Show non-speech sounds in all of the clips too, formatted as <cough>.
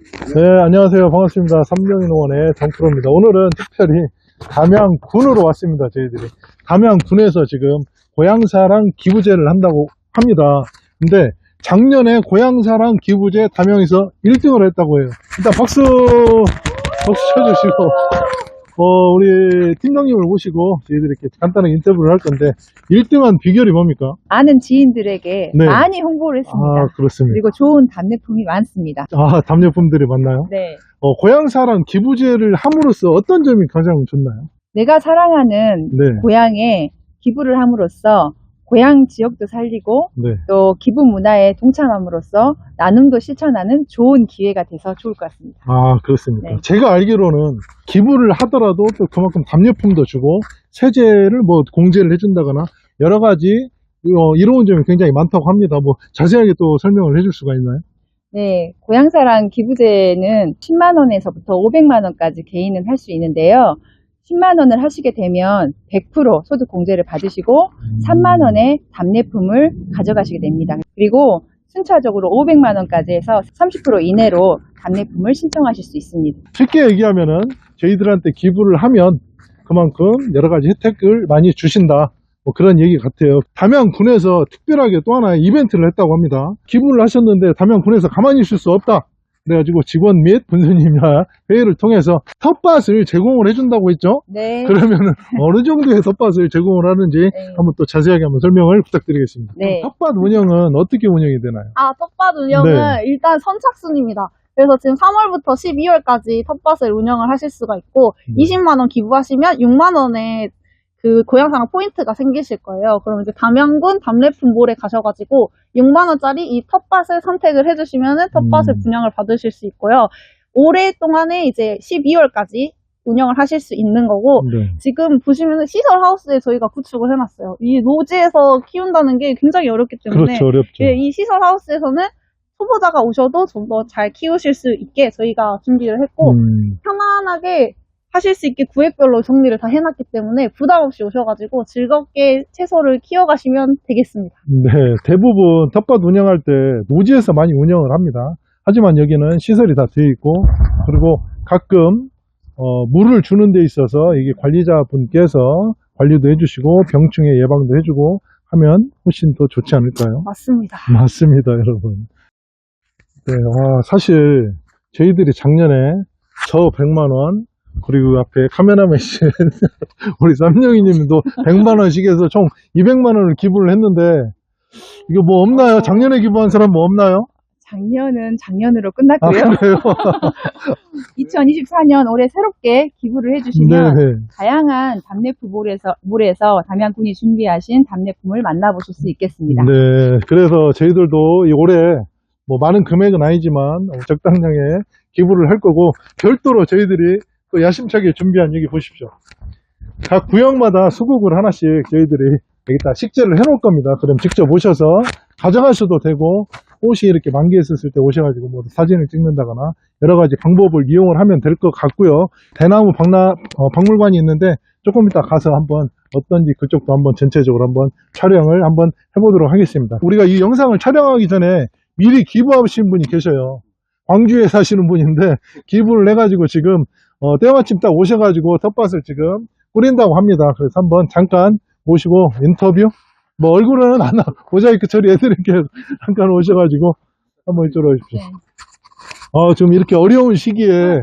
네, 안녕하세요. 반갑습니다. 삼명인 농원의 정프로입니다. 오늘은 특별히 담양군으로 왔습니다. 저희들이. 담양군에서 지금 고향사랑 기부제를 한다고 합니다. 근데 작년에 고향사랑 기부제 담양에서 1등을 했다고 해요. 일단 박수, 박수 쳐주시고, 어, 우리 팀장님을 모시고 저희들이 이렇게 간단하게 인터뷰를 할 건데, 1등한 비결이 뭡니까? 아는 지인들에게 네. 많이 홍보를 했습니다. 아, 그렇습니다. 그리고 좋은 답례품이 많습니다. 아, 담요품들이 많나요? 네. 어, 고향사랑 기부제를 함으로써 어떤 점이 가장 좋나요? 내가 사랑하는 네. 고향에 기부를 함으로써 고향 지역도 살리고 네. 또 기부 문화에 동참함으로써 나눔도 실천하는 좋은 기회가 돼서 좋을 것 같습니다. 아, 그렇습니까? 네. 제가 알기로는 기부를 하더라도 또 그만큼 담요품도 주고 세제를 뭐 공제를 해준다거나 여러 가지 어, 이로운 점이 굉장히 많다고 합니다. 뭐 자세하게 또 설명을 해줄 수가 있나요? 네, 고향사랑 기부제는 10만 원에서부터 500만 원까지 개인은 할 수 있는데요. 10만 원을 하시게 되면 100% 소득 공제를 받으시고 3만 원의 답례품을 가져가시게 됩니다. 그리고 순차적으로 500만 원까지 해서 30% 이내로 답례품을 신청하실 수 있습니다. 쉽게 얘기하면은 저희들한테 기부를 하면 그만큼 여러 가지 혜택을 많이 주신다. 뭐 그런 얘기 같아요. 담양군에서 특별하게 또 하나의 이벤트를 했다고 합니다. 기부를 하셨는데 담양군에서 가만히 있을 수 없다. 그래가지고 직원 및 분수님과 회의를 통해서 텃밭을 제공을 해준다고 했죠. 네. 그러면은 <laughs> 어느 정도의 텃밭을 제공을 하는지 네. 한번 또 자세하게 한번 설명을 부탁드리겠습니다. 네. 텃밭 운영은 어떻게 운영이 되나요? 아, 텃밭 운영은 네. 일단 선착순입니다. 그래서 지금 3월부터 12월까지 텃밭을 운영을 하실 수가 있고, 음. 20만 원 기부하시면 6만 원의 그 고향상 포인트가 생기실 거예요. 그럼 이제 담양군 담례품몰에 가셔가지고 6만원짜리 이 텃밭을 선택을 해주시면은 텃밭을 음. 분양을 받으실 수 있고요. 올해 동안에 이제 12월까지 운영을 하실 수 있는 거고, 네. 지금 보시면 시설 하우스에 저희가 구축을 해놨어요. 이 노지에서 키운다는 게 굉장히 어렵기 때문에 그렇죠, 어렵죠. 예, 이 시설 하우스에서는 초보자가 오셔도 좀 더 잘 키우실 수 있게 저희가 준비를 했고 음, 편안하게 하실 수 있게 구획별로 정리를 다 해놨기 때문에 부담 없이 오셔가지고 즐겁게 채소를 키워가시면 되겠습니다. 네, 대부분 텃밭 운영할 때 노지에서 많이 운영을 합니다. 하지만 여기는 시설이 다 되어 있고, 그리고 가끔, 어, 물을 주는 데 있어서 이게 관리자분께서 관리도 해주시고, 병충해 예방도 해주고 하면 훨씬 더 좋지 않을까요? 맞습니다. 맞습니다, 여러분. 네, 와, 사실 저희들이 작년에 저 100만 원, 그리고 앞에 카메라맨신 <laughs> 우리 쌈영이 님도 100만원씩 해서 총 200만원을 기부를 했는데, 이거 뭐 없나요? 작년에 기부한 사람 뭐 없나요? 작년은 작년으로 아, 끝났고요. 그래요? <laughs> 2024년 올해 새롭게 기부를 해주시면 네. 다양한 답례품몰에서 몰에서 담양군이 준비하신 답례품을 만나보실 수 있겠습니다. 네, 그래서 저희들도 이 올해 뭐 많은 금액은 아니지만 적당량의 기부를 할 거고 별도로 저희들이 또 야심차게 준비한 여기 보십시오. 각 구역마다 수국을 하나씩 저희들이 여기다 식재를 해 놓을 겁니다. 그럼 직접 오셔서 가져가셔도 되고 꽃이 이렇게 만개했었을 때 오셔가지고 뭐 사진을 찍는다거나 여러 가지 방법을 이용을 하면 될 것 같고요. 대나무 박나, 어, 박물관이 있는데 조금 이따 가서 한번 어떤지 그쪽도 한번 전체적으로 한번 촬영을 한번 해보도록 하겠습니다. 우리가 이 영상을 촬영하기 전에 미리 기부하신 분이 계셔요. 광주에 사시는 분인데 기부를 해가지고 지금 어, 때마침 딱 오셔가지고 텃밭을 지금 꾸린다고 합니다. 그래서 한번 잠깐 모시고 인터뷰 뭐 얼굴은 안 나, <laughs> 모자이크 처리해드릴게요. <laughs> 잠깐 오셔가지고 한번 이쪽으로 오십시오. 네. 어, 지금 이렇게 어려운 시기에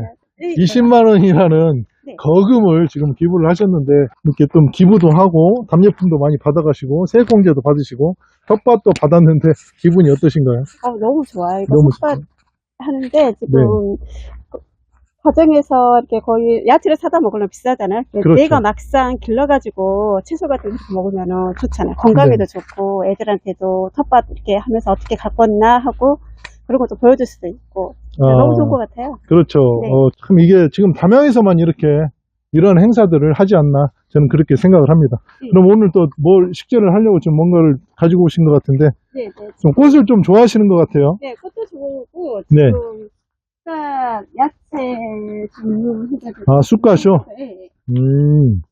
20만 원이라는 네. 거금을 지금 기부를 하셨는데 이렇게 좀 기부도 하고 담요품도 많이 받아가시고 세공제도 받으시고 텃밭도 받았는데 기분이 어떠신가요? 어, 너무 좋아요. 이거 너무 텃밭 하는데 지금 네. 그 가정에서 이렇게 거의 야채를 사다 먹으면 비싸잖아요. 그렇죠. 내가 막상 길러가지고 채소 같은 거 먹으면 좋잖아요. 건강에도 좋고 애들한테도 텃밭 이렇게 하면서 어떻게 가꿨나 하고 그런 것도 보여줄 수도 있고 아, 너무 좋은 것 같아요. 그렇죠. 네. 어, 참 이게 지금 담양에서만 이렇게 이런 행사들을 하지 않나 저는 그렇게 생각을 합니다. 네. 그럼 오늘 또 뭘 식재를 하려고 좀 뭔가를 가지고 오신 것 같은데 네, 네. 좀 꽃을 좀 좋아하시는 것 같아요. 네, 꽃도 좋고 네. 지금 쌀, 야채 종류 해가지고 아, 쑥가쇼? 네. 음.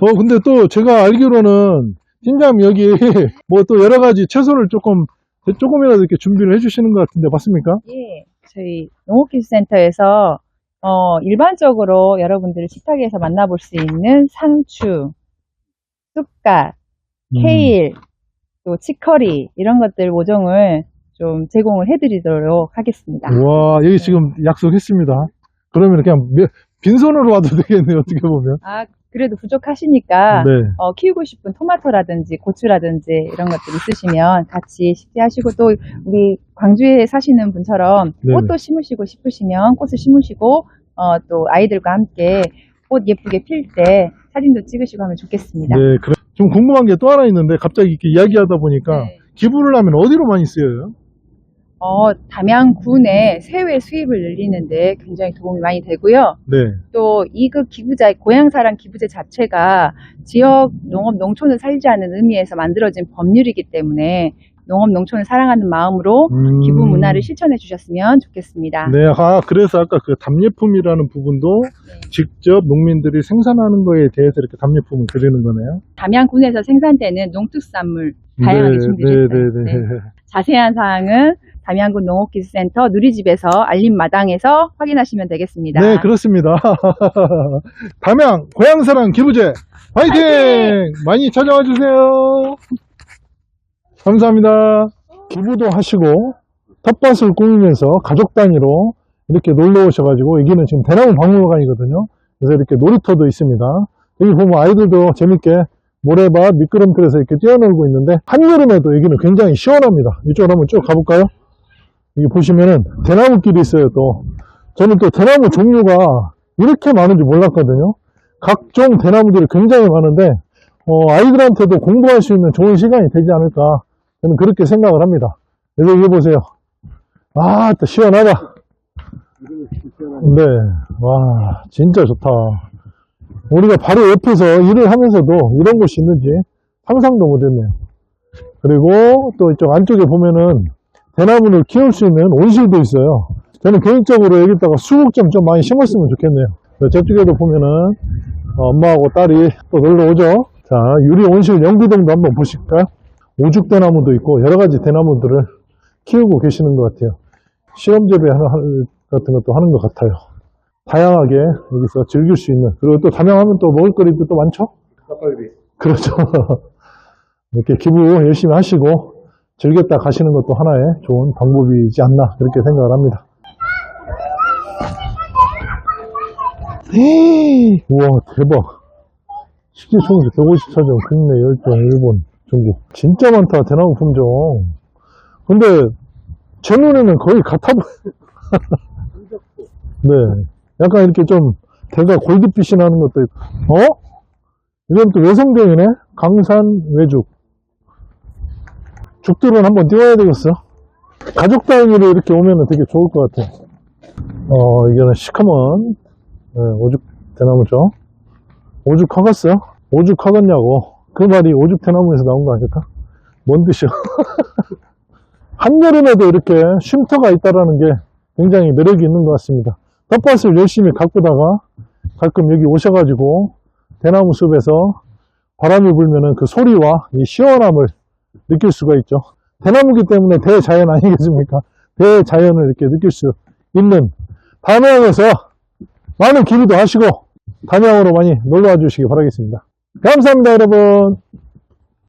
어, 근데 또 제가 알기로는 팀장 여기 <laughs> 뭐 또 여러 가지 채소를 조금 조금이라도 이렇게 준비를 해주시는 것 같은데 맞습니까? 예. 저희 농업기술센터에서 어, 일반적으로 여러분들이 식탁에서 만나볼 수 있는 상추, 쑥갓, 음. 케일, 또 치커리 이런 것들 모종을 좀 제공을 해드리도록 하겠습니다. 와, 여기 지금 약속했습니다. 그러면 그냥 몇- 빈손으로 와도 되겠네요, 어떻게 보면. 아 그래도 부족하시니까 네. 어, 키우고 싶은 토마토라든지 고추라든지 이런 것들 있으시면 같이 식재하시고 또 우리 광주에 사시는 분처럼 네네. 꽃도 심으시고 싶으시면 꽃을 심으시고 어, 또 아이들과 함께 꽃 예쁘게 필 때 사진도 찍으시고 하면 좋겠습니다. 네, 그래. 좀 궁금한 게 또 하나 있는데 갑자기 이렇게 이야기하다 보니까 네. 기부를 하면 어디로 많이 쓰여요? 어, 담양군의 세외 수입을 늘리는데 굉장히 도움이 많이 되고요. 네. 또 이급 기부자 고향사랑 기부제 자체가 지역 농업 농촌을 살리자는 의미에서 만들어진 법률이기 때문에 농업 농촌을 사랑하는 마음으로 음. 기부 문화를 실천해 주셨으면 좋겠습니다. 네, 아, 그래서 아까 그 답례품이라는 부분도 네. 직접 농민들이 생산하는 거에 대해서 이렇게 답례품을 드리는 거네요. 담양군에서 생산되는 농특산물 다양하게 준비되어 네, 있어요. 네, 네, 네. 자세한 사항은 담양군 농업기술센터 누리집에서 알림 마당에서 확인하시면 되겠습니다. 네, 그렇습니다. <laughs> 담양 고향사랑 기부제 화이팅! 많이 찾아와 주세요. 감사합니다. 기부도 하시고 텃밭을 꾸미면서 가족 단위로 이렇게 놀러 오셔가지고 여기는 지금 대나무 박물관이거든요. 그래서 이렇게 놀이터도 있습니다. 여기 보면 아이들도 재밌게 모래밭 미끄럼틀에서 이렇게 뛰어놀고 있는데 한여름에도 여기는 굉장히 시원합니다. 이쪽으로 한번 쭉 가볼까요? 여기 보시면은 대나무 길이 있어요 또. 저는 또 대나무 종류가 이렇게 많은지 몰랐거든요. 각종 대나무들이 굉장히 많은데 어, 아이들한테도 공부할 수 있는 좋은 시간이 되지 않을까 저는 그렇게 생각을 합니다. 여기, 여기 보세요. 아, 또 시원하다. 네, 와, 진짜 좋다. 우리가 바로 옆에서 일을 하면서도 이런 곳이 있는지 상상도 못했네요. 그리고 또 이쪽 안쪽에 보면은 대나무를 키울 수 있는 온실도 있어요. 저는 개인적으로 여기다가 수국 좀 좀 많이 심었으면 좋겠네요. 네, 저쪽에도 보면은 어, 엄마하고 딸이 또 놀러 오죠. 자, 유리 온실 연기동도 한번 보실까요? 오죽 대나무도 있고 여러 가지 대나무들을 키우고 계시는 것 같아요. 실험 재배 같은 것도 하는 것 같아요. 다양하게 여기서 즐길 수 있는 그리고 또 담양하면 또 먹을거리도 또 많죠? 그렇죠. <laughs> 이렇게 기부 열심히 하시고 즐겼다 가시는 것도 하나의 좋은 방법이지 않나 그렇게 생각을 합니다. 헤이, 우와 대박. 식재총수 154점 국내 10종 일본 중국 진짜 많다 대나무 품종. 근데 제 눈에는 거의 같아 보여. <laughs> 네, 약간 이렇게 좀 대가 골드빛이 나는 것도 있고. 어? 이건 또 외성병이네. 강산 외죽. 죽들은 한번 띄워야 되겠어. 가족 단위로 이렇게 오면 되게 좋을 것 같아. 어, 이거는 시커먼, 네, 오죽 대나무죠. 오죽 커갔어요? 오죽 커갔냐고. 그 말이 오죽 대나무에서 나온 거 아닐까? 뭔 뜻이야? <laughs> 한여름에도 이렇게 쉼터가 있다라는 게 굉장히 매력이 있는 것 같습니다. 텃밭을 열심히 가꾸다가 가끔 여기 오셔가지고 대나무 숲에서 바람이 불면은 그 소리와 이 시원함을 느낄 수가 있죠. 대나무기 때문에 대자연 아니겠습니까? 대자연을 이렇게 느낄 수 있는 담양에서 많은 기부도 하시고 담양으로 많이 놀러와 주시기 바라겠습니다. 감사합니다, 여러분.